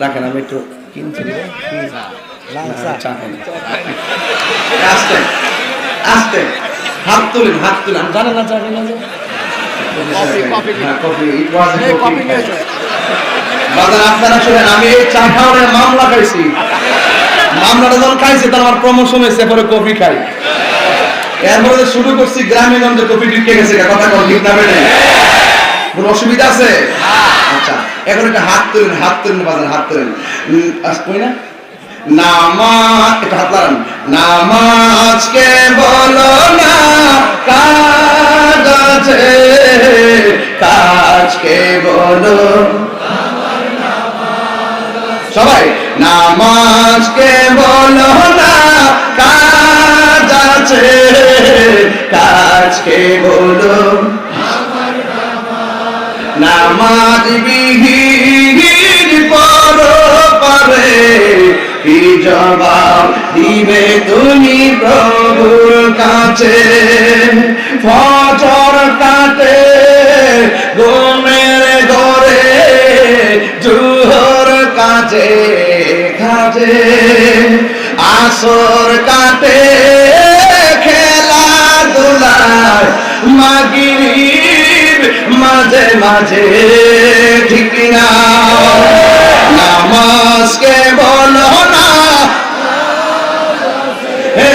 রাখেন আমি একটু কিনছি। হাত তুলেন হাত তুলেন। না না আপনারা শুনেন আমি এই চা খাওয়ার মামলা খাইছি। মামলাটা যখন খাইছি তার আমার প্রমোশন হয়েছে পরে কফি খাই। এরপরে শুরু করছি গ্রামে গঞ্জে কফি ঢুকে গেছে কথা কম ঠিক না কোনো অসুবিধা আছে? এখন একটা হাত তুলেন হাত তুলেন বাজার হাত তুলেন। কই না? নামাজ একটা হাত লাগান। নামাজকে বলো না কাজ আছে কাজকে বলো। সবাই, নামাজকে বলো না কাজ আছে কাজকে বলো। নামাজ বিহীন পর পাবে কি জবাব দিবে তুমি প্রভুর কাছে? ফজর কাটে ঘুমের ঘরে, জুহর কাজে কাজে আসর কাটে খেলাধুলায় মাগির মাঝে মাঝে, ঠিক না নামাজকে বলো না, হে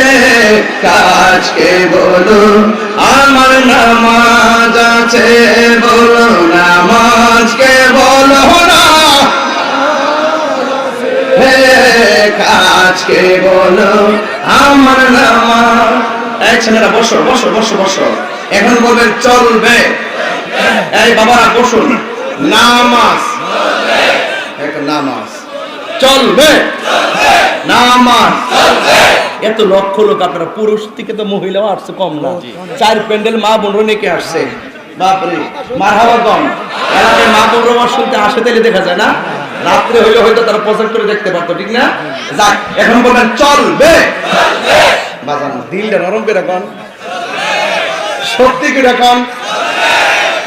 কাজকে বলো আমার নামাজ আছে বলো নামাজকে বলো না। হে কাজকে বলো আমার নামাজ ছেলেরা, বসো বসো বসো বসো। এখন বলবেন চলবে। এই বাবারা বসুন। নামাজ। একটা নামাজ। চলবে। নামাজ। এত লক্ষ লোক আপনারা পুরুষ থেকে তো মহিলাও আসছে কম না। চার প্যান্ডেল মা বোন নেকে আসছে। বাপরে মারহাবা কম। এলাকায় মা বোন রোমার শুনতে আসে তাইলে দেখা যায় না? রাত্রে হইলে হয়তো তারা প্রজেক্ট করে দেখতে পারতো ঠিক না? যাক এখন বলবেন চলবে। বাজান দিলটা নরম করে রাখন। সত্যি করে রাখন।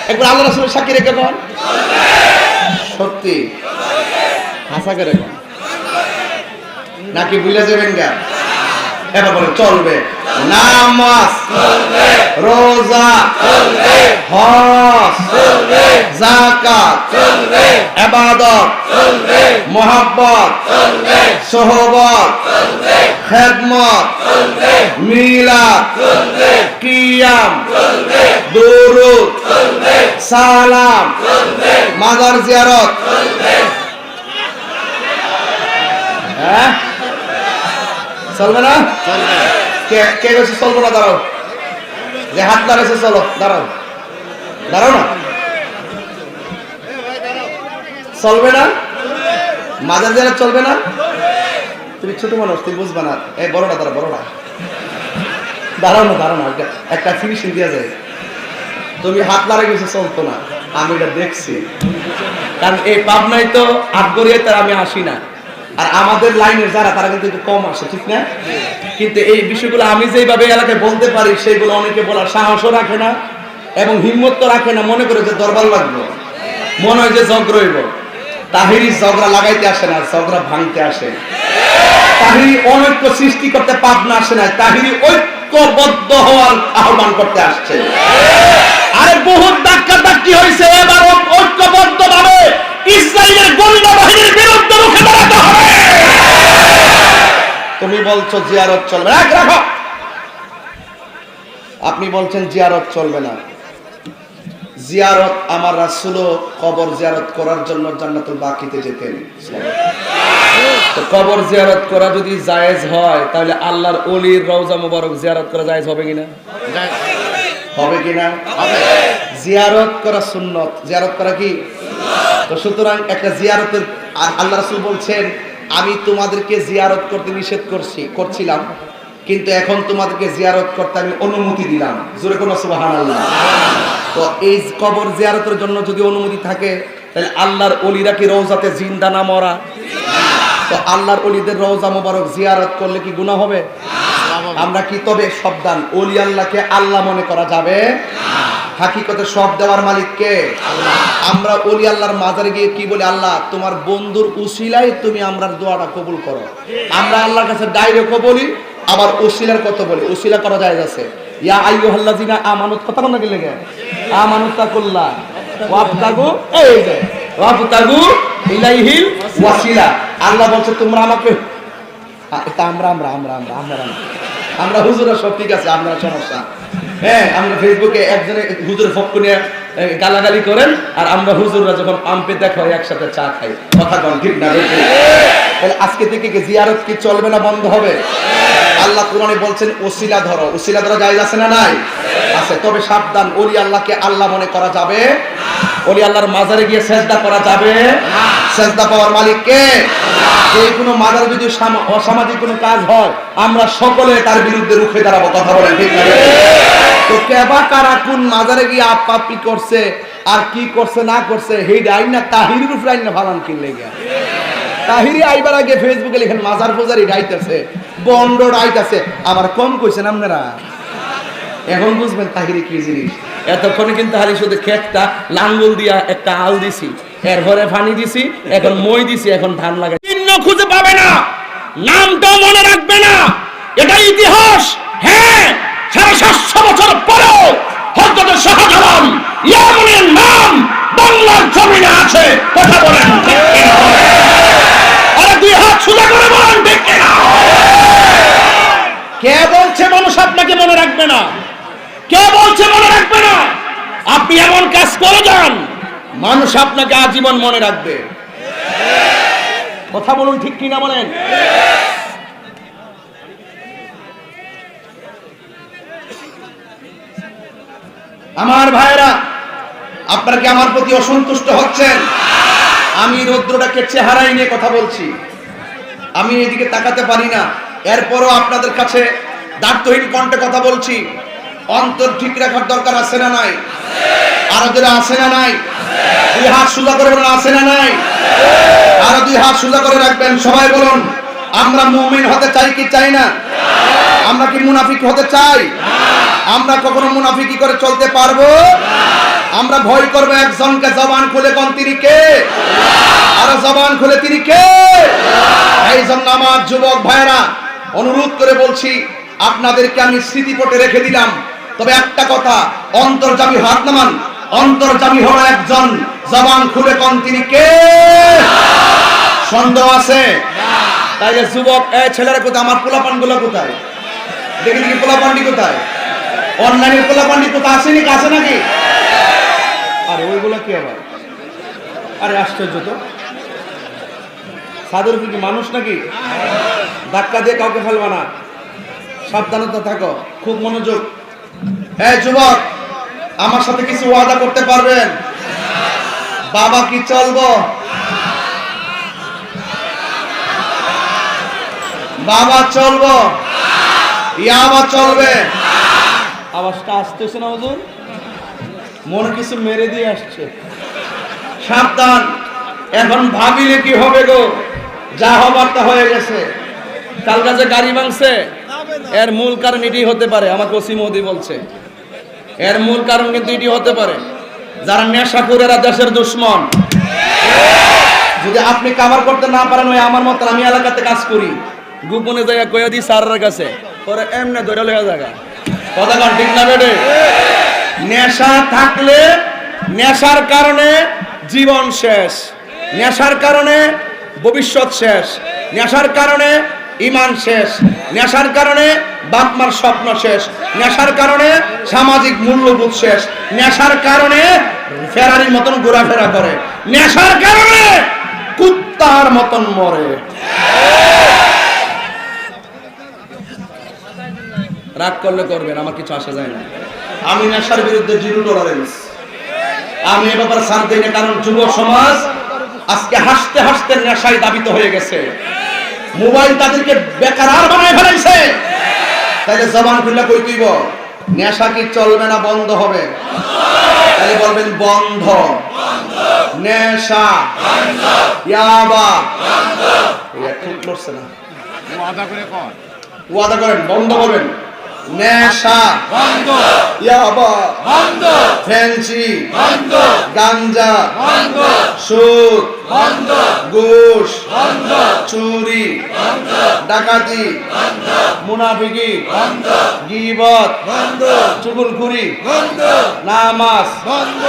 একবার আল্লাহ রাসূলের সাক্ষী রেখে কন সত্যি। হাসা করে কন নাকি ভুলে যাবেন গা? এবার বলে চলবে। নামাজ রোজা। হজ। জাকাত ইবাদত মোহাব্বত। সোহবত। খেদমত। মিলাদ। কিয়াম। দুরুদ। সালাম। মাজার জিয়ারত। হ্যাঁ? চলবে না? কে কে গেছে চলবো না? দাঁড়াও। যে হাত দাঁড়াইছে চলো দাঁড়াও। দাঁড়াও না। চলবে না? মাজার জিয়ারত চলবে না? তুমি ছোট মানুষ তুমি বুঝবে না। এই বড়টা দাঁড়া বড়টা দাঁড়াও না দাঁড়াও না একটা- ফিনিশিং দেওয়া যায়। তুমি হাত লাগাই গেছে চলতো না। আমি এটা দেখছি। কারণ এই পাবনায় তো আটগরিয়াতে আমি আসি না। আর আমাদের লাইনের যারা, তারা কিন্তু একটু কম আসে, ঠিক না? কিন্তু এই বিষয়গুলো আমি যেইভাবে এলাকায় বলতে পারি, সেইগুলো অনেকে বলার সাহসও রাখে না এবং হিম্মত তো রাখে না। মনে করে যে দরবার লাগবে। মনে হয় যে জগ রইব তাহিরি ঝগড়া লাগাইতে আসে না ঝগড়া ভাঙতে আসে। তাহিরি অনৈক্য সৃষ্টি করতে পাবনা আসে না, তাহিরি ঐক্যবদ্ধ হওয়ার আহ্বান করতে আসছে। আরে বহুত ধাক্কা ধাক্কি হয়েছে এবার ঐক্যবদ্ধ ভাবে ইসরায়েলের গোয়েন্দা বাহিনীর বিরুদ্ধে রুখে দাঁড়াতে হবে। তুমি বলছো জিয়ারত চলবে না। এক রাখো। আপনি বলছেন জিয়ারত চলবে না। জিয়ারত আমার রাসূলও কবর জিয়ারত করার জন্য জান্নাতুল বাকিতে যেতেন। তো কবর জিয়ারত করা যদি জায়েজ হয় তাহলে আল্লাহর অলির রওজা মুবারক জিয়ারত করা জায়েজ হবে কিনা? হবে কিনা? জিয়ারত করা সুন্নত। জিয়ারত করা কি? তো সুতরাং একটা জিয়ারতের আল্লাহ রাসূল বলছেন আমি তোমাদেরকে জিয়ারত করতে নিষেধ করছি, করছিলাম, কিন্তু এখন তোমাদেরকে জিয়ারত করতে আমি অনুমতি দিলাম। জোরে কোনো সুবহানাল্লাহ। তো এই কবর জিয়ারতের জন্য যদি অনুমতি থাকে, তাহলে আল্লাহর অলিরা কি রৌজাতে জিন্দা না মরা? তো আল্লাহর অলিদের রৌজা মোবারক জিয়ারত করলে কি গুণা হবে? স্বাভাবিক। আমরা কি তবে সাবধান? ওলি আল্লাহকে আল্লাহ মনে করা যাবে? হাকিকতে সব দেওয়ার মালিক কে? আমরা ওলি আল্লাহর মাজারে গিয়ে কি বলি আল্লাহ তোমার বন্ধুর উসিলাই তুমি আমরার দোয়াটা কবুল করো। আমরা আল্লাহর কাছে ডাইরেক্ট বলি আবার উসিলার কত বলি? উসিলা করা যায় আছে। ইয়া আইয়ুহাল্লাযিনা আমানত কথা কোন কি? লেগে আমানত তাকুল্লাহ ওয়াবতাগু এই যে ওয়াবতাগু ইলাইহিল ওয়াসিলা। আল্লাহ বলছে তোমরা আমাকে এটা আমরা আমরা আমরা আমরা আমরা। আমরা হুজুরা সব ঠিক আছে, আপনারা সমস্যা। হ্যাঁ আমরা ফেসবুকে একজনে হুজুর ফক নিয়ে গালাগালি করেন, আর আমরা হুজুররা যখন পাম্পে দেখা হয়, একসাথে চা খাই। কথা কন, ঠিক না তাহলে আজকে থেকে কি জিয়ারত কি চলবে না বন্ধ হবে? আল্লাহ কোরআনে বলছেন, ওসিলা ধরো। ওসিলা ধরো জায়েজ আছে না নাই? আছে। তবে সাবধান, ওলি আল্লাহকে আল্লাহ মনে করা যাবে ওলি আল্লাহর মাজারে গিয়ে সেজদা করা যাবে? সেজদা পাওয়ার মালিক কে? যে কোনো মাজার যদি অসামাজিক কোনো কাজ হয়, আমরা সকলে তার বিরুদ্ধে রুখে দাঁড়াবো, কথা বলেন, ঠিক না? তো কেবা কারা কোন মাজারে গিয়ে আপাপি করছে, আর কি করছে, না করছে, হেই আইন না, তাহিরির উপরে আইন না ভালান কিনলে গিয়া তাহিরি আইবার আগে ফেসবুকে লিখেন, মাজার ফুজারি গাইতেছে বন্ড আইতাছে আমার কম কইছেন আপনারা? এখন বুঝবেন তাহিরি কি জিনিস। এতক্ষণে কিন্তু হারি শুধু খেতটা লাঙ্গল দিয়া একটা আল দিছি, এরপরে পানি দিছি, এখন মই দিছি, এখন ধান লাগাই চিহ্ন খুঁজে পাবে না, নামটাও মনে রাখবে না, এটা ইতিহাস হ্যাঁ সাড়ে সাতশো বছর পরেও হজরত শাহজালাল ইয়ামনের নাম বাংলার জমিনে আছে, কথা বলেন? আরে দুই হাত সোজা করে বলেন ঠিক কিনা? কে বলছে মানুষ আপনাকে মনে রাখবে না কে বলছে মনে রাখবে না আপনি এমন কাজ করে যান মানুষ আপনাকে আজীবন মনে রাখবে। কথা বলুন ঠিক কিনা বলেন? আমার ভাইরা আপনারা কি আমার প্রতি অসন্তুষ্ট হচ্ছেন? আমি রৌদ্রটাকে চেহারাই নিয়ে কথা বলছি। আমি এদিকে তাকাতে পারি না। এরপরও আপনাদের কাছে দার্থহীন কণ্ঠে কথা বলছি। অন্তর ঠিক রাখার দরকার আছে না নাই? আরও যারা আছে না নাই? দুই হাত সোজা করে বলুন, আছে না নাই? আরও দুই হাত সোজা করে রাখবেন, সবাই বলুন, আমরা মুমিন হতে চাই কি চাই না? আমরা কি মুনাফিক হতে চাই? আমরা কখনো মুনাফিকি করে চলতে পারব? আমরা ভয় করব একজনকে জবান খুলে কোন তিনি কে? আর জবান খুলে, তিনি কে? এই জন্য আমার যুবক ভাইরা অনুরোধ করে বলছি, আপনাদেরকে আমি স্মৃতিপটে রেখে দিলাম। তবে একটা কথা, অন্তর্জামী হাত নামান, অন্তর্জামী হলো একজন জবান খুলে কন তিনি কে? সন্দেহ আছে? তাইলে যুবক, এ ছেলেরা কোথায়? আমার পোলাপানগুলো কোথায়? দেখি দেখি পোলাপান্ডি কোথায়? অনলাইনের পোলাপান্ডি কোথায়? আসেনি কাছে নাকি? আরে, ওইগুলো কি আবার? আরে, আশ্চর্য তো। সাদের কি, মানুষ নাকি? ধাক্কা দিয়ে কাউকে ফেলবা না। সাবধানতা থাকো, খুব মনোযোগ। হ্যাঁ যুবক আমার সাথে কিছু ওয়াদা করতে পারবেন? বাবা কি চলবো? বাবা চলবো? ইয়াবা চলবে? আওয়াজটা আসতেছে না হুজুর? মনে কিছু মেরে দিয়ে আসছে। সাবধান এখন ভাবিলে কি হবে গো? যা হবার তা হয়ে গেছে। কাল কাছে গাড়ি ভাঙছে। এর মূল কারণ এটি হতে পারে, আমাকে ওসি মোদি বলছে। এর মূল কারণ কিন্তু এটি হতে পারে, যারা নেশা করে দেশের দুশ্মন। যদি আপনি কাভার করতে না পারেন, ওই আমার মতন আমি এলাকাতে কাজ করি। গোপনে জায়গা কয়ে দিই স্যারের কাছে, পরে এমনি ধরে লেগে জায়গা কথা কন, ঠিক না বেডে নেশা থাকলে নেশার কারণে জীবন শেষ, নেশার কারণে ভবিষ্যৎ শেষ, নেশার কারণে ইমান শেষ, নেশার কারণে বাপমার স্বপ্ন শেষ, নেশার কারণে সামাজিক মূল্যবোধ শেষ, নেশার কারণে ফেরারির মতন ঘোরাফেরা করে, নেশার কারণে কুত্তার মতন মরে। রাগ করলে করবেন, আমার কিছু আসে যায় না। আমি নেশার বিরুদ্ধে জিরো টলারেন্স আমি এ ব্যাপারে ছাড় দিই না কারণ যুব সমাজ আজকে হাসতে হাসতে নেশায় দাবিত হয়ে গেছে। মোবাইল তাদেরকে বেকার বানায় ফেলাইছে তাইলে জবান খুললে কই তুইব? নেশা কি চলবে না বন্ধ হবে? তাহলে বলবেন বন্ধ। নেশা। ইয়াবা। ঠিক লড়ছে না। ওয়াদা করে কর। ওয়াদা করেন বন্ধ করবেন নেশা। বন্ধ। ইয়াবা। বন্ধ। ফ্যান্সি বন্ধ। গাঞ্জা। বন্ধ। সুদ। ঘুষ বন্ধ চুরি ডাকাতি মুনাফিকি বন্ধ গিবত বন্ধ চুগুলখুরি বন্ধ নামাজ। বন্ধ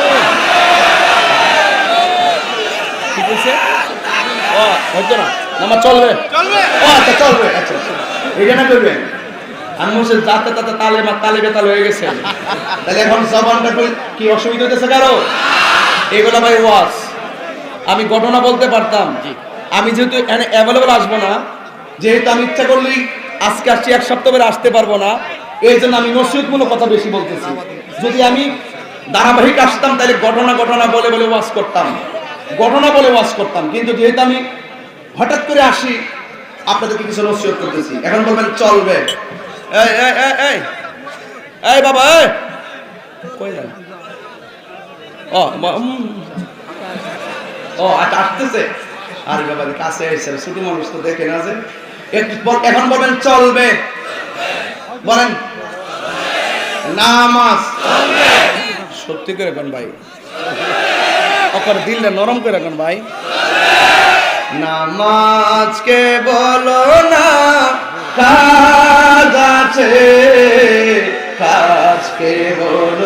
ঠিক আছে ও হচ্ছে না নামাজ চলবে। চলবে। ও আচ্ছা চলবে। আচ্ছা এটা না করবেন আমি বলছি যাতে তাতে তালে মা তালে বেতাল হয়ে গেছে। তাহলে এখন জবানটা কি অসুবিধা হতেছে কারও? এগুলো ভাই ওয়াজ। আমি ঘটনা বলতে পারতাম। আমি যেহেতু অ্যাভেলেবল আসব না যেহেতু আমি ইচ্ছা করলেই আজকে আসছি এক সপ্তাহ পরে আসতে পারব না এই জন্য আমি নসিহতমূলক কথা বেশি বলতেছি। যদি আমি ধারাবাহিক আসতাম তাহলে ঘটনা ঘটনা বলে বলে ওয়াজ করতাম। ঘটনা বলে ওয়াজ করতাম। কিন্তু যেহেতু আমি হঠাৎ করে আসি আপনাদেরকে কিছু নসিহত করতেছি। এখন বলবেন চলবে। এই এই এই এই এই বাবা এই! কই যান? ও। ও আচ্ছা আসতেছে। আরে বাবা কাছে এসে ছোট মানুষ তো দেখে না যে। এখন বলবেন চলবে। বলেন, নামাজ। সত্যি করে কোন ভাই? অকর দিলটা নরম করে কোন ভাই? নামাজকে বলো না, কাজ আছে, কাজকে বলো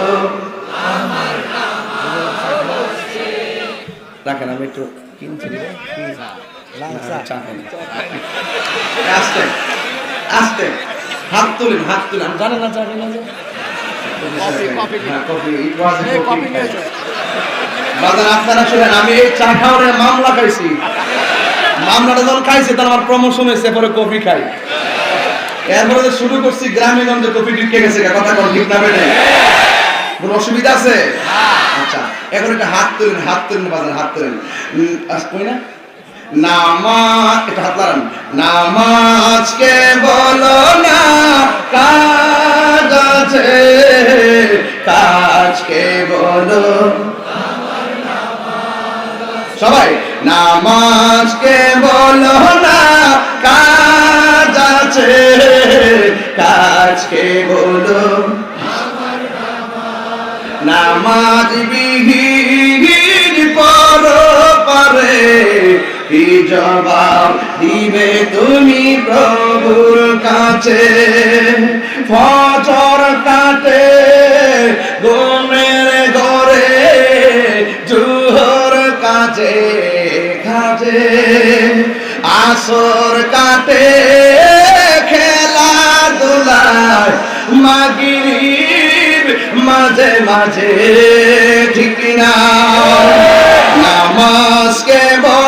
রাখেন আমি একটু কিনছি। না, না। হাত তুলেন হাত তুলেন। আমি জানেন না খাই না আপনারা শুনেন আমি এই চা খাওয়ার মামলা খাইছি। মামলাটা যখন খাইছি তার আমার প্রমোশন হয়েছে পরে কফি খাই। এরপরে যে শুরু করছি গ্রামে গঞ্জে কফি ঢুকে গেছে কথা কোন ঠিক না অসুবিধা আছে? আচ্ছা এখন একটা হাত তুলেন হাত তুলেন বাজার হাত তুলেন। কই না? নামাজ হাত লাগান। নামাজকে বলো না? কাজ আছে। কাজকে বলো? সবাই নামাজকে বলো না? কাজ আছে। কাজকে বলো? নামাজ বিহীন জবাব দিবে তুমি প্রভুর কাছে। ফজর কাটে গোমের ঘরে, জুহর কাছে কাছে আসর কাটে খেলা দুলায় মাগির মাঝে মাঝে, ঠিক না নামাজকে বলো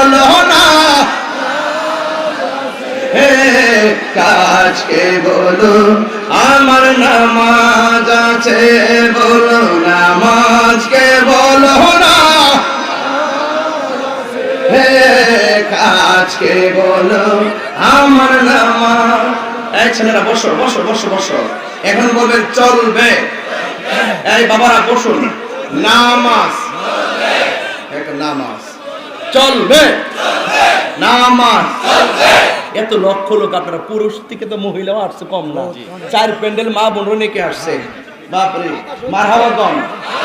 কাজকে বলো, আমার নামাজ আছে, বলো নামাজকে বলো না। হে কাজকে বলো, আমার নামাজ। এই ছেলেরা, বসো বসো বসো বসো। এখন বলবেন চলবে। এই বাবারা, বসুন। নামাজ। নামাজ। চলবে। নামাজ। এত লক্ষ লোক আপনারা পুরুষ থেকে তো মহিলাও আসছে কম না। চার প্যান্ডেল মা বোনরা নেকে আসছে? বাপরে মারহাবা কম।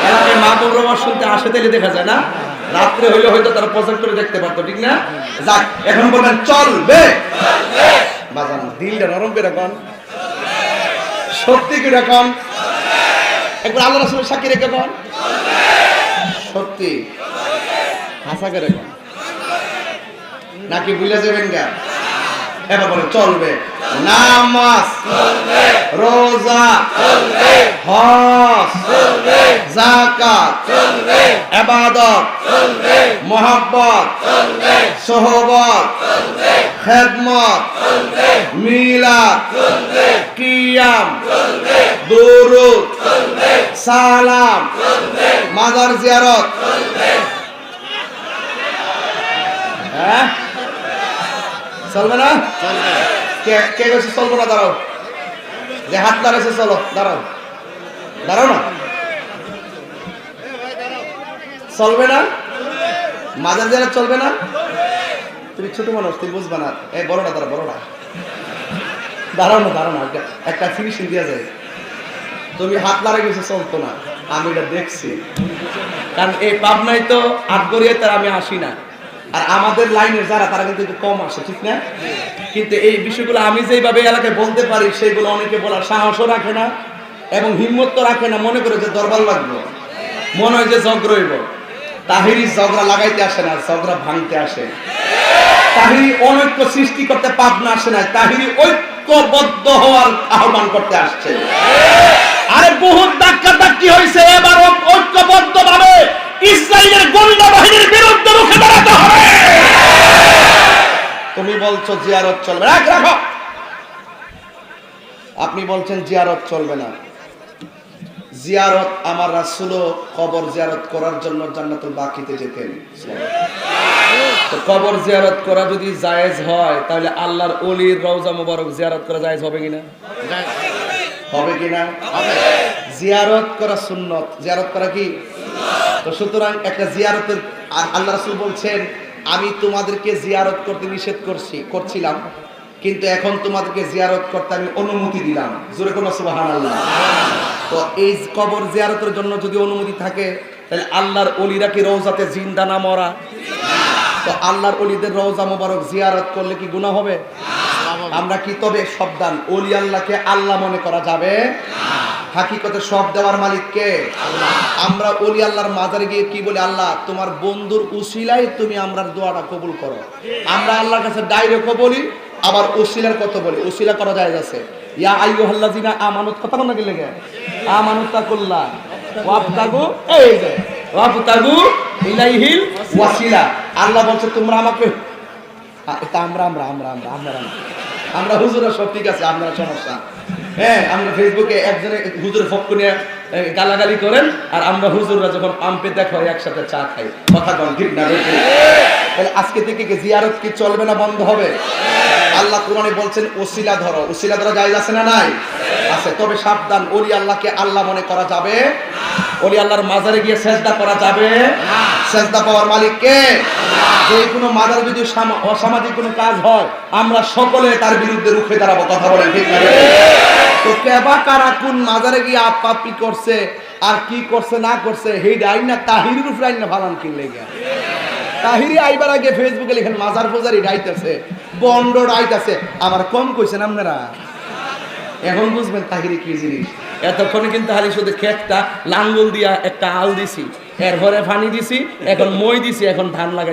এলাকায় মা বোনরা শুনতে আসে তাইলে দেখা যায় না। রাত্রে হইলে হয়তো তারা প্রজেক্টরে দেখতে পারতো ঠিক না? যাক এখন বলবেন চলবে। বাজান দিলটা নরম করে কন সত্যি করে কন একবার আল্লাহ রাসূলের সাক্ষী রেখে কন সত্যি। হাসা করে কন নাকি ভুলে যাবেন গা? এবার বলে চলবে। নামাজ চলবে রোজা চলবে হজ জাকাত ইবাদত চলবে মোহাব্বত, সোহবত, খেদমত, মিলাদ চলবে কিয়াম চলবে দুরুদ, সালাম চলবে মাজার জিয়ারত। চলবে হ্যাঁ? চলবে না? কে কে চলবো না, দাঁড়াও। যে হাত দাঁড়াইছে চলো, দাঁড়াও। দাঁড়াও না। চলবে না? মাজার যারা চলবে না? তুমি ছোট মানুষ, তুমি বুঝবে না। এই বড়টা দাঁড়া বড়টা দাঁড়াও না দাঁড়াও না, একটা- ফিনিশিং দেওয়া যায়। তুমি হাত লাগাই গেছো, চলতো না। আমি এটা দেখছি। কারণ এই পাবনায় তো আট গড়িয়ে তার আমি আসি না। আর আমাদের লাইনের যারা, তারা কিন্তু কম আসে, ঠিক না? কিন্তু এই বিষয়গুলো আমি যেইভাবে এলাকায় বলতে পারি, সেইগুলো অনেকে বলার সাহসও রাখে না এবং হিম্মত তো রাখে না। মনে করে যে দরবার লাগবে, মনে হয় যে জগ রইব তাহিরি জগরা লাগাইতে আসে না জগরা ভাঙতে আসে। তাহিরি অনৈক্য সৃষ্টি করতে পাপ না আসে না, তাহিরি ঐক্যবদ্ধ হওয়ার আহ্বান করতে আসছে। আরে বহুত ধাক্কা ধাক্কি হয়েছে এবার ঐক্যবদ্ধ ভাবে ইসরায়েলের গোয়েন্দা বাহিনীর বিরুদ্ধে রুখে দাঁড়াতে হবে। তুমি বলছো জিয়ারত চলবে রাখ রাখো আপনি বলছেন জিয়ারত চলবে না। জিয়ারত আমার রাসূলও কবর জিয়ারত করার জন্য জান্নাতুল বাকিতে যেতেন। তো কবর জিয়ারত করা যদি জায়েজ হয় তাহলে আল্লাহর ওলির রওজা মুবারক জিয়ারত করা জায়েজ হবে কিনা? হবে কিনা? জিয়ারত করা সুন্নত। জিয়ারত করা কি? তো সুতরাং একটা জিয়ারতের আল্লাহ রাসূল বলছেন আমি তোমাদেরকে জিয়ারত করতে নিষেধ করছি করছিলাম কিন্তু এখন তোমাদেরকে জিয়ারত করতে আমি অনুমতি দিলাম। জোরে কোনো সুবহানাল্লাহ। তো এই কবর জিয়ারতের জন্য যদি অনুমতি থাকে তাহলে আল্লাহর অলিরা কি রওজাতে জিন্দা না মরা? তো আল্লাহর অলিদের রওজা মোবারক জিয়ারত করলে কি গুনাহ হবে? আমরা কি তবে সাবধান অলি আল্লাহকে আল্লাহ মনে করা যাবে? হাকিকতে সব দেওয়ার মালিক কে? আমরা অলি আল্লাহর মাজারে গিয়ে কি বলি? আল্লাহ তোমার বন্ধুর উসিলাই তুমি আমরার দোয়াটা কবুল করো। আমরা আল্লাহর কাছে ডাইরেক্টও বলি আবার উসিলার কত বলি? উসিলা করা যায় আছে। ইয়া আইয়ুহাল্লাযিনা আমানত কথা কোন কি লেগে? আমানত তাকুল্লাহ। ওয়াবতাগু এই যে ওয়াবতাগু ইলাইহিল ওয়াসিলা। আল্লাহ বলছে তোমরা আমাকে এটা আমরা আমরা আমরা আমরা আমরা আমরা। আমরা হুজুরা সব ঠিক আছে আপনার সমস্যা। হ্যাঁ আমরা ফেসবুকে একজনে হুজুর ফক নিয়ে গালাগালি করেন, আর আমরা হুজুররা যখন পাম্পে দেখা হয়, একসাথে চা খাই। কথা কন, ঠিক না তাহলে আজকে থেকে কি জিয়ারত কি চলবে না বন্ধ হবে? আল্লাহ কোরআনে বলছেন, ওসিলা ধরো। ওসিলা ধরো জায়েজ আছে না নাই? আছে, তবে সাবধান, ওলি আল্লাহকে আল্লাহ মনে করা যাবে ওলি আল্লাহর মাজারে গিয়ে সেজদা করা যাবে সেজদা পাওয়ার মালিক কে? যে কোনো মাজারে যদি সামা- অসামাজিক কোনো কাজ হয়, আমরা সকলে তার বিরুদ্ধে রুখে দাঁড়াবো, কথা বলেন ঠিক না তো কেবা কারা কোন মাজারে গিয়ে আপাপি করছে, আর কি করছে, না করছে হেই ডাইন না তাহির উপরে আইন না ভালান কিনলে গিয়া তাহিরি আইবার আগে ফেসবুকে লেখেন, মাজার ফোজারি ডাইতেছে, বন্ড ডাইতেছে। আমার কম কইছেন আপনারা? এখন বুঝবেন তাহিরি কি জিনিস। এতক্ষণে কিন্তু হালি শুধু খেতটা লাঙ্গল দিয়া একটা আল দিছি। এরপরে পানি দিছি এখন মই দিছি এখন ধান লাগাই